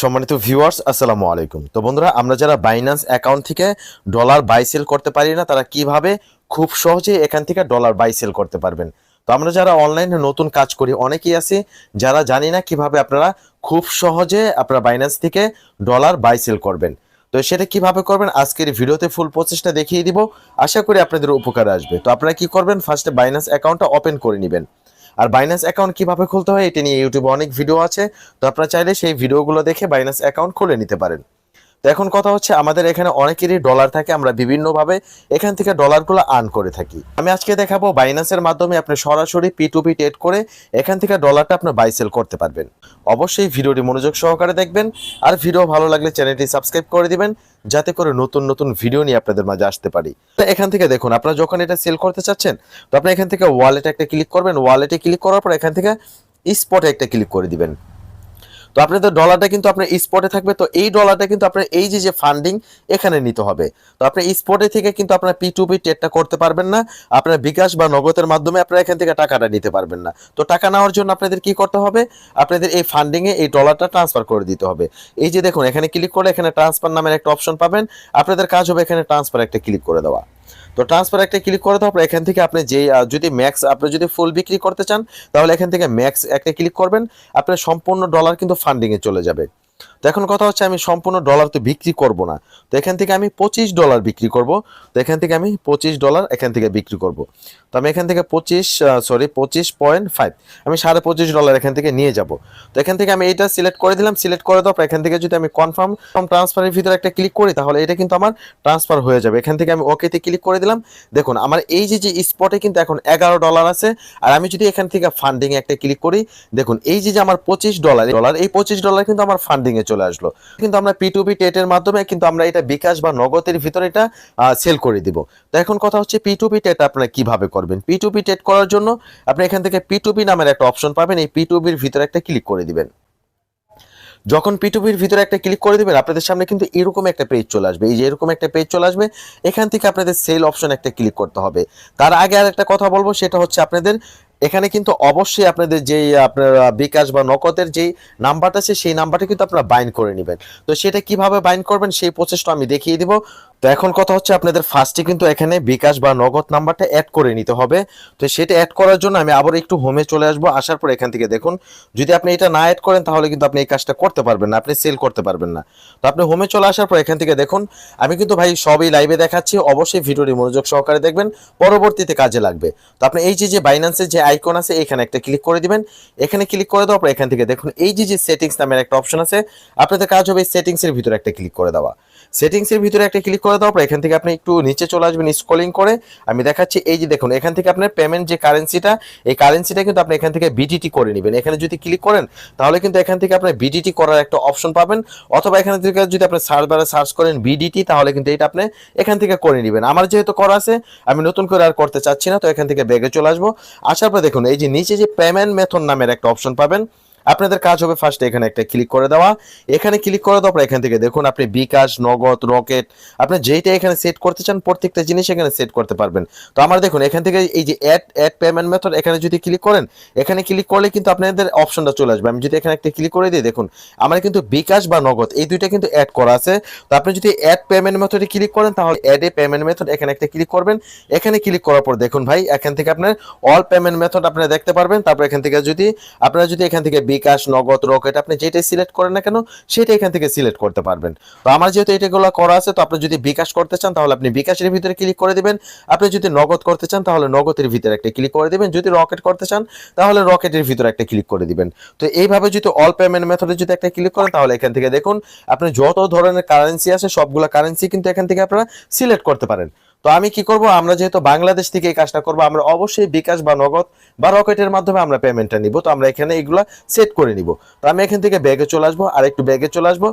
সম্মানিত ভিউয়ার্স আসসালামু আলাইকুম। তো বন্ধুরা, আমরা যারা বাইন্যান্স অ্যাকাউন্ট থেকে ডলার বাই সেল করতে পারি না, তারা কীভাবে খুব সহজে এখান থেকে ডলার বাই সেল করতে পারবেন? তো আমরা যারা অনলাইনে নতুন কাজ করি, অনেকেই আছি যারা জানি না কীভাবে আপনারা খুব সহজে আপনারা বাইন্যান্স থেকে ডলার বাই সেল করবেন। তো সেটা কীভাবে করবেন, আজকের ভিডিওতে ফুল প্রসেসটা দেখিয়ে দিব। আশা করি আপনাদের উপকার আসবে। তো আপনারা কি করবেন? ফার্স্টে বাইন্যান্স অ্যাকাউন্টটা ওপেন করে নেবেন। আর বাইন্যান্স অ্যাকাউন্ট কীভাবে খুলতে হয়, এটা নিয়ে ইউটিউবে অনেক ভিডিও আছে। তো আপনারা চাইলে সেই ভিডিওগুলো দেখে বাইন্যান্স অ্যাকাউন্ট খুলে নিতে পারেন। তো এখন কথা হচ্ছে আমাদের এখানে অনেকেরই ডলার থাকে, আমরা বিভিন্নভাবে এখান থেকে ডলারগুলো আর্ন করে থাকি। আমি আজকে দেখাবো বাইন্যান্সের মাধ্যমে আপনি সরাসরি পি টু পি ট্রেড করে এখান থেকে ডলারটা আপনি বাই সেল করতে পারবেন। অবশ্যই ভিডিওটি মনোযোগ সহকারে দেখবেন আর ভিডিও ভালো লাগলে চ্যানেলটি সাবস্ক্রাইব করে দিবেন, যাতে করে নতুন নতুন ভিডিও নিয়ে আপনাদের মাঝে আসতে পারি। এখান থেকে দেখুন, আপনারা যখন এটা সেল করতে চাচ্ছেন, তো আপনি এখান থেকে ওয়ালেটে একটা ক্লিক করবেন। ওয়ালেটে ক্লিক করার পর এখান থেকে স্পটে একটা ক্লিক করে দিবেন। তো আপনাদের ডলারটা কিন্তু আপনার স্পটে থাকবে, তো এই ডলারটা কিন্তু আপনার এই যে যে ফান্ডিং এখানে নিতে হবে। তো আপনি স্পটে থেকে কিন্তু আপনার পি টু পি করতে পারবেন না, আপনার বিকাশ বা নগদের মাধ্যমে আপনারা এখান থেকে টাকাটা নিতে পারবেন না। তো টাকা নেওয়ার জন্য আপনাদের কি করতে হবে? আপনাদের এই ফান্ডিংয়ে এই ডলারটা ট্রান্সফার করে দিতে হবে। এই যে দেখুন, এখানে ক্লিক করলে এখানে ট্রান্সফার নামের একটা অপশন পাবেন। আপনাদের কাজ হবে এখানে ট্রান্সফার একটা ক্লিক করে দেওয়া। তো ট্রান্সফার একটা ক্লিক করে হবে এখান থেকে আপনি যে যদি ম্যাক্স আপনি যদি ফুল বিক্রি করতে চান, তাহলে এখান থেকে ম্যাক্স একটা ক্লিক করবেন। আপনার সম্পূর্ণ ডলার কিন্তু ফান্ডিংয়ে চলে যাবে। তো এখন কথা হচ্ছে আমি সম্পূর্ণ ডলার তো বিক্রি করব না। তো এখান থেকে আমি পঁচিশ ডলার বিক্রি করব। তো এখান থেকে আমি পঁচিশ ডলার এখান থেকে বিক্রি করব। তো আমি এখান থেকে পঁচিশ সরি পঁচিশ পয়েন্ট ফাইভ আমি সাড়ে পঁচিশ ডলার এখান থেকে নিয়ে যাব। তো এখান থেকে আমি এইটা সিলেক্ট করে দিলাম সিলেক্ট করে দেওয়ার এখান থেকে যদি আমি কনফার্ম ট্রান্সফারের ভিতরে একটা ক্লিক করি, তাহলে এটা কিন্তু আমার ট্রান্সফার হয়ে যাবে। এখান থেকে আমি ওকেতে ক্লিক করে দিলাম। দেখুন, আমার এই যে যে স্পটে কিন্তু এখন এগারো ডলার আছে। আর আমি যদি এখান থেকে ফান্ডিং একটা ক্লিক করি, দেখুন, এই যে যে আমার পঁচিশ ডলার ডলার এই পঁচিশ ডলার কিন্তু আমার ফান্ডিং এ চলে আসলো। কিন্তু আমরা পি টু পি টেটের মাধ্যমে কিন্তু আমরা এটা বিকাশ বা নগদের ভিতরে এটা সেল করে দিব। তো এখন কথা হচ্ছে পি টু পি টেট আপনারা কীভাবে করবেন? পি টু পি টেট করার জন্য আপনি এখান থেকে পি টু পি নামের একটা অপশন পাবেন, এই পি টু বির ভিতরে একটা ক্লিক করে দিবেন। যখন পিটুপির ভিতরে একটা ক্লিক করে দিবেন, আপনাদের সামনে কিন্তু এরকম একটা পেজ চলে আসবে। এই যে এরকম একটা পেজ চলে আসবে, এখান থেকে আপনাদের সেল অপশন একটা ক্লিক করতে হবে। তার আগে আর একটা কথা বলব, সেটা হচ্ছে আপনাদের এখানে কিন্তু অবশ্যই আপনাদের যেই, আপনার বিকাশ বা নকদের যেই নাম্বারটা আছে, সেই নাম্বারটা কিন্তু আপনারা বাইন্ড করে নেবেন। তো সেটা কীভাবে বাইন্ড করবেন, সেই প্রসেসটা আমি দেখিয়ে দিব। তো এখন কথা হচ্ছে আপনাদের ফার্স্টে কিন্তু এখানে বিকাশ বা নগদ নাম্বারটা অ্যাড করে নিতে হবে। তো সেটা অ্যাড করার জন্য আমি আবার একটু হোমে চলে আসব। আসার পর এখান থেকে দেখুন, যদি আপনি এটা না অ্যাড করেন, তাহলে কিন্তু আপনি এই কাজটা করতে পারবেন না, আপনি সেল করতে পারবেন না। তো আপনি হোমে চলে আসার পর এখান থেকে দেখুন, আমি কিন্তু ভাই সবই লাইভে দেখাচ্ছি। অবশ্যই ভিডিওটি মনোযোগ সহকারে দেখবেন, পরবর্তীতে কাজে লাগবে। তো আপনি এই যে যে বাইন্যান্সের যে আইকন আছে, এখানে একটা ক্লিক করে দিবেন। এখানে ক্লিক করে দেওয়ার পর এখান থেকে দেখুন, এই যে যে সেটিংস নামের একটা অপশন আছে, আপনাদের কাজ হবে সেটিংস এর ভিতরে একটা ক্লিক করে দেওয়া। সেটিংস এর ভিতরে একটা ক্লিক করে দেওয়ার পর এখান থেকে আপনি একটু নিচে চলে আসবেন স্ক্রলিং করে। আমি দেখাচ্ছি, এই যে দেখুন, এখান থেকে আপনার পেমেন্ট যে কারেন্সিটা এই কারেন্সিটা কিন্তু আপনি এখান থেকে বিডিটি করে নেবেন। এখানে যদি ক্লিক করেন, তাহলে কিন্তু এখান থেকে আপনি বিডিটি করার একটা অপশন পাবেন। অথবা এখান থেকে যদি আপনি সার্চ বারে সার্চ করেন বিডিটি তাহলে কিন্তু এটা আপনি এখান থেকে করে নেবেন। আমার যেহেতু করা আছে, আমি নতুন করে আর করতে চাচ্ছি না, তো এখান থেকে ব্যাগে চলে আসব। আসার পর দেখুন, এই যে নিচে যে পেমেন্ট মেথড নামের একটা অপশন পাবেন আপনাদের কাজ হবে ফার্স্ট এখানে একটা ক্লিক করে দেওয়া। এখানে ক্লিক করে দেওয়ার পর এখান থেকে দেখুন আপনি বিকাশ, নগদ, রকেট, আপনি যেইটা এখানে সেট করতে চান প্রত্যেকটা জিনিস এখানে সেট করতে পারবেন। তো আমার দেখুন এখান থেকে এই যে অ্যাড অ্যাড পেমেন্ট মেথড এখানে যদি ক্লিক করেন, এখানে ক্লিক করলে কিন্তু আপনাদের অপশনটা চলে আসবে। আমি যদি এখানে একটা ক্লিক করে দিই, দেখুন আমার কিন্তু বিকাশ বা নগদ এই দুইটা কিন্তু অ্যাড করা আছে। তো আপনি যদি অ্যাড পেমেন্ট মেথডে ক্লিক করেন, তাহলে অ্যাড এ পেমেন্ট মেথড এখানে একটা ক্লিক করবেন। এখানে ক্লিক করার পর দেখুন ভাই, এখান থেকে আপনার অল পেমেন্ট মেথড আপনারা দেখতে পারবেন। তারপর এখান থেকে যদি, আপনারা যদি এখান থেকে বিকাশ, নগদ, রকেট, আপনি যেটাই সিলেক্ট করেন না কেন সেটা এখান থেকে সিলেক্ট করতে পারবেন। তো আমার যেহেতু এটাগুলো করা আছে, তো আপনি যদি বিকাশ করতে চান, তাহলে আপনি বিকাশের ভিতরে ক্লিক করে দিবেন। আপনি যদি নগদ করতে চান, তাহলে নগদের ভিতরে একটা ক্লিক করে দিবেন। যদি রকেট করতে চান, তাহলে রকেটের ভিতরে একটা ক্লিক করে দিবেন। তো এইভাবে যদি অল পেমেন্ট মেথডে যদি একটা ক্লিক করেন, তাহলে এখান থেকে দেখুন, আপনি যত ধরনের কারেন্সি আছে, সবগুলো কারেন্সি কিন্তু এখান থেকে আপনারা সিলেক্ট করতে পারেন। তো আমি কি করব? আমরা যেহেতু বাংলাদেশ থেকে এই কাজটা করব, আমরা অবশ্যই বিকাশ বা নগদ বা রকেটের মাধ্যমে আমরা পেমেন্টটা নিব। তো আমরা এখানে এগুলো সেট করে নিব। তো আমি এখান থেকে ব্যাগে চলে আসব আর একটু ব্যাগে চলে আসব।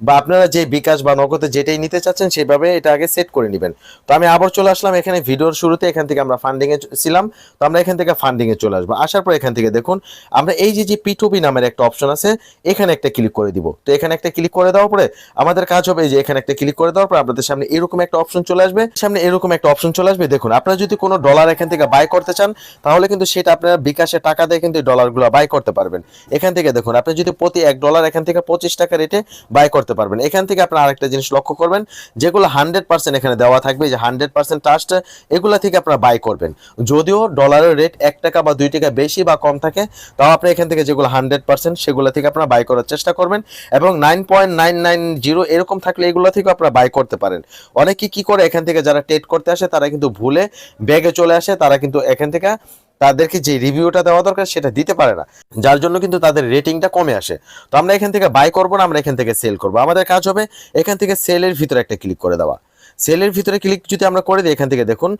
বা আপনারা যে বিকাশ বা নগদে যেটাই নিতে চাচ্ছেন সেভাবে এটা আগে সেট করে নেবেন। তো আমি আবার চলে আসলাম এখানে ভিডিওর শুরুতে, এখান থেকে আমরা ফান্ডিং এ ছিলাম। তো আমরা এখান থেকে ফান্ডিং এ চলে আসব। আসার পর এখান থেকে দেখুন, আমরা এই যে যে পিটুবি নামের একটা অপশন আছে, এখানে একটা ক্লিক করে দিব। তো এখানে একটা ক্লিক করে দেওয়ার পরে আমাদের কাজ হবে যে, এখানে একটা ক্লিক করে দেওয়ার পর আপনাদের সামনে এরকম একটা অপশন চলে আসবে। সামনে এরকম একটা অপশন চলে আসবে। দেখুন, আপনারা যদি কোনো ডলার এখান থেকে বাই করতে চান, তাহলে কিন্তু সেটা আপনারা বিকাশে টাকা দিয়ে কিন্তু ডলারগুলো বাই করতে পারবেন। এখান থেকে দেখুন, আপনি যদি প্রতি এক ডলার এখান থেকে পঁচিশ টাকা রেটে বাই করতে পারবেন। এখান থেকে আপনার আরেকটা জিনিস লক্ষ্য করবেন, যেগুলো হান্ড্রেড পার্সেন্ট এখানে দেওয়া থাকবে যে হান্ড্রেড পার্সেন্ট ট্রাস্ট এগুলো থেকে আপনারা বাই করবেন। যদিও ডলারের রেট এক টাকা বা দুই টাকা বেশি বা কম থাকে, তাও আপনি এখান থেকে যেগুলো হান্ড্রেড পার্সেন্ট সেগুলো থেকে আপনারা বাই করার চেষ্টা করবেন এবং nine point nine nine zero এরকম থাকলে এগুলো থেকে আপনারা বাই করতে পারেন। অনেকে কি করে এখান থেকে যারা টেট করতে আসে, তারা কিন্তু ভুলে ব্যাগে চলে আসে, তারা কিন্তু এখান থেকে তাদেরকে যে রিভিউটা দেওয়া দরকার সেটা দিতে পারে না। যার জন্য কিন্তু তাদের রেটিংটা কমে আসে। তো আমরা এখান থেকে বাই করব না, আমরা এখান থেকে সেল করব। আমাদের কাজ হবে এখান থেকে সেলের ভিতরে একটা ক্লিক করে দেওয়া। সেলের ভিতরে ক্লিক যদি আমরা করে দিই এখান থেকে দেখুন,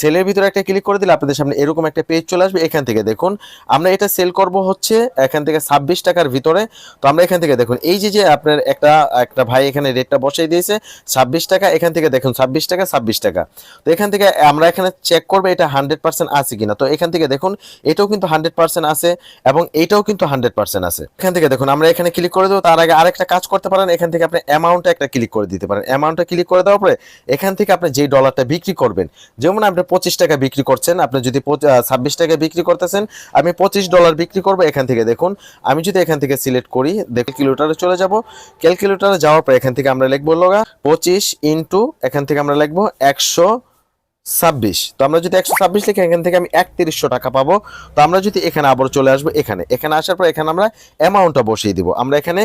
সেলের ভিতরে একটা ক্লিক করে দিলে আপনাদের সামনে এরকম একটা পেজ চলে আসবে এখান থেকে দেখুন। আমরা এটা সেল করব হচ্ছে এখান থেকে ছাব্বিশ টাকার ভিতরে। তো আমরা এখান থেকে দেখুন, এই যে যে আপনার একটা একটা ভাই এখানে রেটটা বসাই দিয়েছে, ছাব্বিশ টাকা, এখান থেকে দেখুন ছাব্বিশ টাকা ছাব্বিশ টাকা। তো এখান থেকে আমরা এখানে চেক করব এটা হান্ড্রেড পার্সেন্ট আছে কিনা। তো এখান থেকে দেখুন, এটাও কিন্তু হান্ড্রেড পার্সেন্ট আছে এবং এটাও কিন্তু হান্ড্রেড পার্সেন্ট আছে। এখান থেকে দেখুন, আমরা এখানে ক্লিক করে দেবো, তার আগে আরেকটা কাজ করতে পারেন। এখান থেকে আপনি অ্যামাউন্টটা একটা ক্লিক করে দিতে পারেন। অ্যামাউন্টটা ক্লিক করে দেওয়ার পরে এখান থেকে আপনি যেই ডলারটা বিক্রি করবেন, যেমন আপনি পঁচিশ টাকা বিক্রি করছেন, আপনি যদি ছাব্বিশ টাকা বিক্রি করতেছেন, আমি পঁচিশ ডলার বিক্রি করব এখান থেকে। দেখুন, আমি যদি এখান থেকে সিলেক্ট করি ক্যালকুলেটারে চলে যাব। ক্যালকুলেটারে যাওয়ার পর এখান থেকে আমরা লিখব লগা পঁচিশ ইন্টু এখান থেকে আমরা লিখব একশো ছাব্বিশ। তো আমরা যদি একশো ছাব্বিশ লিখে, এখান থেকে আমি একত্রিশশো টাকা পাবো। তো আমরা যদি এখানে আবার চলে আসব, এখানে। এখানে আসার পর এখানে আমরা অ্যামাউন্টটা বসিয়ে দিব। আমরা এখানে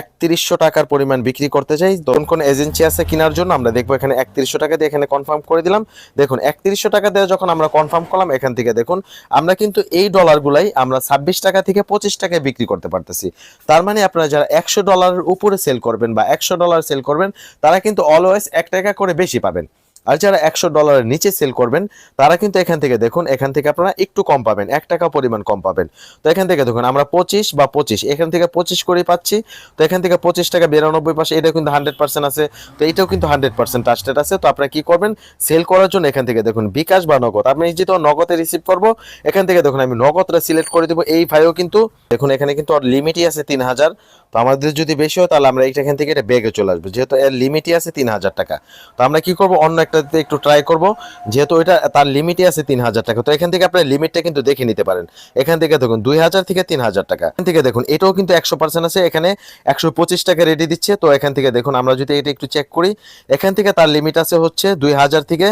একত্রিশশো টাকার পরিমাণ বিক্রি করতে চাই। কোন কোন এজেন্সি আছে কেনার জন্য, আমরা দেখব এখানে একত্রিশশো টাকা দিয়ে এখানে কনফার্ম করে দিলাম। দেখুন, একত্রিশশো টাকা দিয়ে যখন আমরা কনফার্ম করলাম, এখান থেকে দেখুন, আমরা কিন্তু এই ডলারগুলাই আমরা ছাব্বিশ টাকা থেকে পঁচিশ টাকায় বিক্রি করতে পারতেছি। তার মানে আপনারা যারা একশো ডলারের উপরে সেল করবেন বা একশো ডলার সেল করবেন, তারা কিন্তু অলওয়েজ এক টাকা করে বেশি পাবেন। আর যারা একশো ডলারের নিচে সেল করবেন, তারা কিন্তু এখান থেকে দেখুন, এখান থেকে আপনারা একটু কম পাবেন, এক টাকা পরিমাণ কম পাবেন। তো এখান থেকে দেখুন, আমরা পঁচিশ বা পঁচিশ, এখান থেকে পঁচিশ করেই পাচ্ছি। তো এখান থেকে পঁচিশ টাকা বিরানব্বই পাশে এটা কিন্তু হান্ড্রেড পার্সেন্ট আছে। তো এটাও কিন্তু হান্ড্রেড পার্সেন্ট টাস্টেড আছে। তো আপনারা কি করবেন? সেল করার জন্য এখান থেকে দেখুন, বিকাশ বা নগদ। আমি যেহেতু নগদে রিসিভ করব, এখান থেকে দেখুন, আমি নগদটা সিলেক্ট করে দেবো। এই ভাইও কিন্তু, দেখুন, এখানে কিন্তু ওর লিমিটই আছে তিন হাজার। তো আমাদের যদি বেশি হয়, তাহলে আমরা এইটা এখান থেকে এটা বেগে চলে আসব। যেহেতু এর লিমিটই আছে তিন হাজার টাকা। তো আমরা কি করব? অন্য একটাতে একটু ট্রাই করব। যেহেতু এটা, তার লিমিটই আছে তিন হাজার টাকা। তো এখান থেকে আপনার লিমিটটা কিন্তু দেখে নিতে পারেন। এখান থেকে দেখুন দুই হাজার থেকে তিন হাজার টাকা। এখান থেকে দেখুন, এটাও কিন্তু একশো পার্সেন্ট আছে। এখানে একশো পঁচিশ টাকা রেডি দিচ্ছে। তো এখান থেকে দেখুন, আমরা যদি এটা একটু চেক করি, এখান থেকে তার লিমিট আছে হচ্ছে দুই হাজার থেকে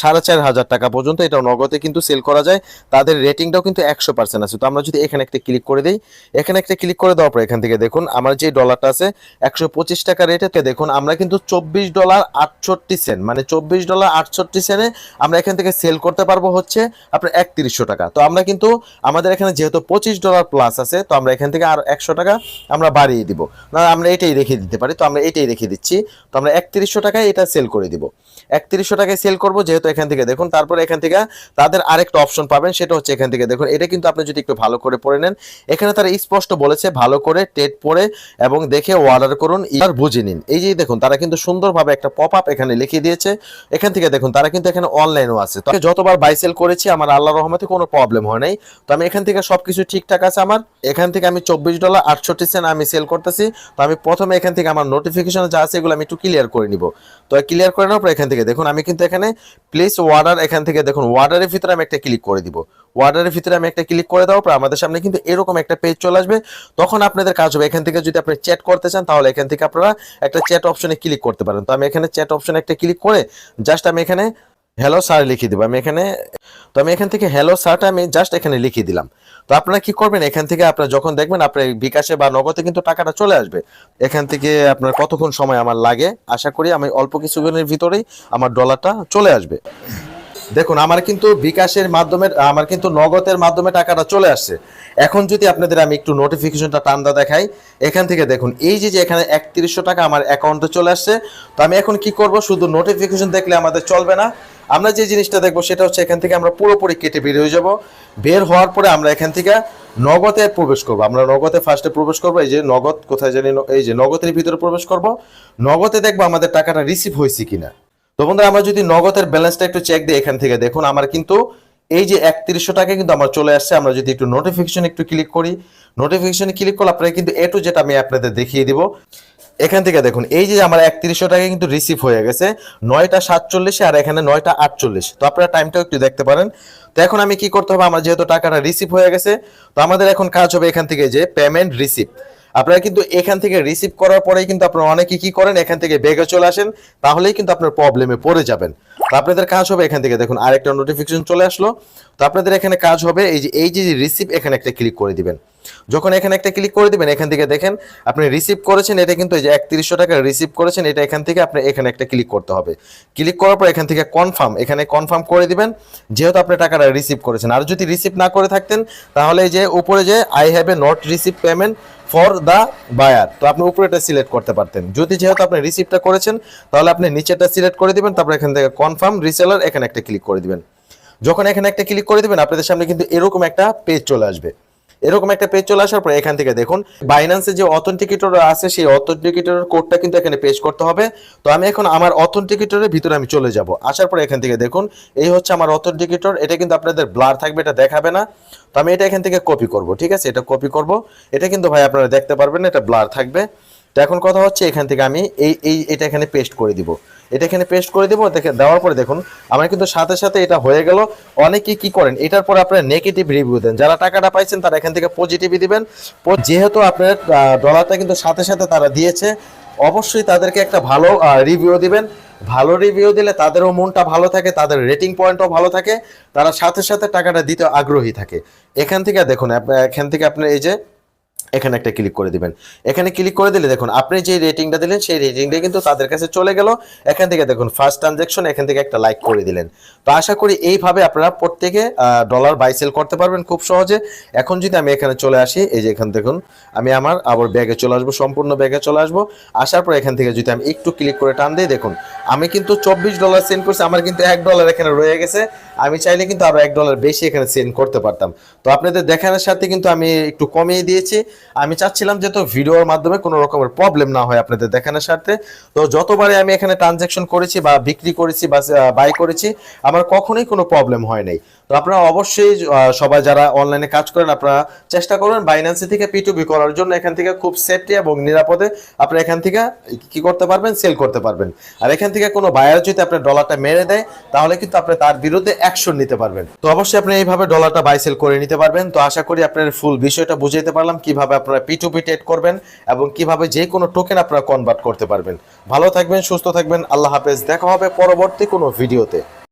সাড়ে চার হাজার টাকা পর্যন্ত। এটা নগদে কিন্তু সেল করা যায়। তাদের রেটিংটাও কিন্তু একশো পার্সেন্ট আছে। তো আমরা যদি এখানে একটা ক্লিক করে দিই, এখানে একটা ক্লিক করে দেওয়ার পর এখান থেকে দেখুন, আমার যে ডলারটা আছে, একশো পঁচিশ টাকা রেটে দেখুন, আমরা কিন্তু চব্বিশ ডলার আটষট্টি সেন্ট মানে চব্বিশ ডলার আটষট্টি সেনে আমরা এখান থেকে সেল করতে পারব হচ্ছে আপনার একত্রিশশো টাকা। তো আমরা কিন্তু আমাদের এখানে যেহেতু পঁচিশ ডলার প্লাস আছে, তো আমরা এখান থেকে আর একশো টাকা আমরা বাড়িয়ে দিব। না, আমরা এটাই রেখে দিতে পারি, তো আমরা এটাই রেখে দিচ্ছি। তো আমরা একত্রিশশো টাকায় এটা সেল করে দিব। একত্রিশশো টাকায় সেল করব যেহেতু এখান থেকে দেখুন, তারপরে এখান থেকে তাদের আরেকটা অপশন পাবেন, সেটা হচ্ছে এখান থেকে দেখুন, এটা কিন্তু আপনি যদি একটু ভালো করে পড়ে নেন, এখানে তারা স্পষ্ট বলেছে ভালো করে টেট পড়ে এবং দেখে অর্ডার করুন, এবার বুঝে নিন। এই যে দেখুন, তারা কিন্তু সুন্দরভাবে একটা পপ আপ এখানে লিখে দিয়েছে। এখান থেকে দেখুন, তারা কিন্তু এখানে অনলাইনও আছে। তো যতবার বাই সেল করেছি, আমার আল্লাহ রহমতে কোনো প্রবলেম হয় নাই। তো আমি এখান থেকে সবকিছু ঠিকঠাক আছে আমার। এখান থেকে আমি চব্বিশ ডলার আটষট্টি সেন্ট আমি সেল করতেছি। তো আমি প্রথমে এখান থেকে আমার নোটিফিকেশন যা আছে এগুলো আমি একটু ক্লিয়ার করে নিব। তো ক্লিয়ার করে নেওয়ার পর এখান থেকে দেখুন, আমি কিন্তু এখানে প্লিজ ওয়ার্ডার এখান থেকে দেখুন ওয়ার্ডারের ভিতরে আমি একটা ক্লিক করে দিব। ওয়ার্ডারের ভিতরে আমি একটা ক্লিক করে দেওয়ার পর আমাদের সামনে কিন্তু এরকম একটা পেজ চলে আসবে। তখন আপনাদের কাজ হবে। এখান থেকে যদি আপনি চ্যাট করতে চান, তাহলে এখান থেকে আপনারা একটা চ্যাট অপশনে ক্লিক করতে পারেন। তো আমি এখানে চ্যাট অপশনে একটা ক্লিক করে জাস্ট আমি এখানে হ্যালো স্যার লিখে দিব। আমি এখানে, তো আমি এখান থেকে হ্যালো স্যারটা আমি জাস্ট এখানে লিখে দিলাম। তো আপনারা কি করবেন? এখান থেকে আপনারা যখন দেখবেন আপনার বিকাশে বা নগদে কিন্তু টাকাটা চলে আসবে। এখান থেকে আপনার কতক্ষণ সময় আমার লাগে, আশা করি আমি অল্প কিছুদিনের ভিতরেই আমার ডলারটা চলে আসবে। দেখুন, আমার কিন্তু বিকাশের মাধ্যমে, আমার কিন্তু নগদের মাধ্যমে টাকাটা চলে আসছে। এখন যদি আপনাদের আমি একটু নোটিফিকেশনটা টান্দা দেখাই, এখান থেকে দেখুন, এই যে এখানে একত্রিশশো টাকা আমার অ্যাকাউন্টে চলে আসছে, তো আমি এখন কি করব? শুধু নোটিফিকেশন দেখলে আমাদের চলবে না। আমরা যে জিনিসটা দেখব, সেটা হচ্ছে এখান থেকে আমরা পুরোপুরি কেটে বের হয়ে যাব। বের হওয়ার পরে আমরা এখান থেকে নগদে প্রবেশ করব। আমরা নগদে ফার্স্টে প্রবেশ করব, এই যে নগদ, কোথায় জানি, এই যে নগদের ভিতরে প্রবেশ করব। নগদে দেখব আমাদের টাকাটা রিসিভ হয়েছে কিনা। তো বন্ধুরা, আমরা যদি নগদের ব্যালেন্সটা একটু চেক দিই এখান থেকে, দেখুন আমার কিন্তু এই যে একত্রিশশো টাকা কিন্তু আমার চলে আসছে। আমরা যদি একটু নোটিফিকেশন একটু ক্লিক করি নোটিফিকেশনে ক্লিক করলে আপনারা কিন্তু এ টু যেটা আমি আপনাদের দেখিয়ে দিব। এখান থেকে দেখুন, এই যে আমার একত্রিশশো টাকা কিন্তু রিসিভ হয়ে গেছে, নয়টা সাতচল্লিশে আর এখানে নয়টা আটচল্লিশ। তো আপনারা টাইমটাও একটু দেখতে পারেন। তো এখন আমি কি করতে হবে? আমার যেহেতু টাকাটা রিসিভ হয়ে গেছে, তো আমাদের এখন কাজ হবে এখান থেকে যে পেমেন্ট রিসিভ আপনারা কিন্তু এখান থেকে রিসিভ করার পরেই কিন্তু আপনারা অনেকে কি করেন, এখান থেকে বেগে চলে আসেন, তাহলেই কিন্তু আপনার প্রবলেমে পড়ে যাবেন। তো আপনাদের কাজ হবে এখান থেকে, দেখুন, আরেকটা নোটিফিকেশন চলে আসলো। তো আপনাদের এখানে কাজ হবে, এই যে এই যে রিসিভ এখানে একটা ক্লিক করে দিবেন। যখন এখানে একটা ক্লিক করে দিবেন, এখান থেকে দেখেন, আপনি রিসিভ করেছেন, এটা কিন্তু এই যে একত্রিশশো টাকা রিসিভ করেছেন, এটা এখান থেকে আপনি এখানে একটা ক্লিক করতে হবে। ক্লিক করার পর এখান থেকে কনফার্ম এখানে কনফার্ম করে দিবেন, যেহেতু আপনি টাকাটা রিসিভ করেছেন। আর যদি রিসিভ না করে থাকতেন, তাহলে এই যে, উপরে যে I have a not receive payment for the buyer তো আপনি উপরেটা সিলেক্ট করতে পারতেন। যদি যেহেতু আপনি রিসিপ্টটা করেছেন, তাহলে আপনি নিচেটা সিলেক্ট করে দিবেন, তারপর এখান থেকে কনফার্ম রিসেলার এখানে একটা ক্লিক করে দিবেন। যখন এখানে একটা ক্লিক করে দিবেন, আপনাদের সামনে কিন্তু এরকম একটা পেজ চলে আসবে। এরকম একটা পেজ চলে আসার পর এখান থেকে দেখুন বাইন্যান্সে যে অথেন্টিকেটর আছে, সেই অথেন্টিকেটরের কোডটা কিন্তু এখানে পেশ করতে হবে। তো আমি এখন আমার অথেন্টিকেটরের ভিতরে আমি চলে যাব। আসার পর এখান থেকে দেখুন, এই হচ্ছে আমার অথেন্টিকেটর এটা কিন্তু আপনাদের ব্লার থাকবে, এটা দেখাবে না। তো আমি এটা এখান থেকে কপি করব, ঠিক আছে? এটা কপি করব। এটা কিন্তু ভাই আপনারা দেখতে পারবেন, এটা ব্লার থাকবে। তো এখন কথা হচ্ছে এখান থেকে আমি এই এই, এটা এখানে পেস্ট করে দিব। এটা এখানে পেস্ট করে দিব, দেখে দেওয়ার পরে দেখুন, আমার কিন্তু সাথে সাথে এটা হয়ে গেল। অনেকে কি করেন, এটার পরে আপনারা নেগেটিভ রিভিউ দেন। যারা টাকাটা পাইছেন, তারা এখান থেকে পজিটিভই দিবেন। যেহেতু আপনার ডলারটা কিন্তু সাথে সাথে তারা দিয়েছে, অবশ্যই তাদেরকে একটা ভালো রিভিউ দিবেন। ভালো রিভিউ দিলে তাদেরও মনটা ভালো থাকে, তাদের রেটিং পয়েন্টও ভালো থাকে। তারা সাথে সাথে টাকাটা দিতে আগ্রহী থাকে। এখান থেকে দেখুন এখান থেকে আপনার এই যে এখানে একটা ক্লিক করে দিবেন। এখানে ক্লিক করে দিলে দেখুন, আপনি যে রেটিংটা দিলেন, সেই রেটিংটা কিন্তু তাদের কাছে চলে গেল। এখান থেকে দেখুন ফার্স্ট ট্রানজ্যাকশন এখান থেকে একটা লাইক করে দিলেন। তো আশা করি এইভাবে আপনারা প্রত্যেকে ডলার বাই সেল করতে পারবেন খুব সহজে। এখন যদি আমি এখানে চলে আসি, এই যে এখানে দেখুন, আমি আমার, আবার ব্যাগে চলে আসব, সম্পূর্ণ ব্যাগে চলে আসব। আসার পর এখান থেকে যদি আমি একটু ক্লিক করে টান দিই, দেখুন, আমি কিন্তু চব্বিশ ডলার সেন্ড করছি, আমার কিন্তু এক ডলার এখানে রয়ে গেছে। আমি চাইলে কিন্তু আরও এক ডলার বেশি এখানে সেন্ড করতে পারতাম। তো আপনাদের দেখানোর সাথে কিন্তু আমি একটু কমিয়ে দিয়েছি। আমি চাচ্ছিলাম যে তো ভিডিওর মাধ্যমে কোনো রকমের প্রবলেম না হয় আপনাদের দেখানোর সাথে তো যতবারে আমি এখানে ট্রানজ্যাকশন করেছি বা বিক্রি করেছি বা বাই করেছি, আমার কখনোই কোনো প্রবলেম হয় নাই। তো আপনারা অবশ্যই সবাই যারা অনলাইনে কাজ করেন, আপনারা চেষ্টা করবেন বাইন্যান্সি থেকে পিটুবি করার জন্য এখান থেকে খুব সেফটি এবং নিরাপদে আপনারা এখান থেকে কি করতে পারবেন? সেল করতে পারবেন। আর এখান থেকে কোনো বায়ার যদি আপনার ডলারটা মেরে দেয়, তাহলে কিন্তু আপনি তার বিরুদ্ধে অ্যাকশন নিতে পারবেন। তো অবশ্যই আপনি এইভাবে ডলারটা বাই সেল করে নিতে পারবেন। তো আশা করি আপনার ফুল বিষয়টা বুঝাইতে পারলাম। কীভাবে আপনারা পিটুপি ট্রেড করবেন এবং কীভাবে যে কোনো টোকেন আপনারা কনভার্ট করতে পারবেন। ভালো থাকবেন, সুস্থ থাকবেন, আল্লাহ হাফেজ। দেখা হবে পরবর্তী কোনো ভিডিওতে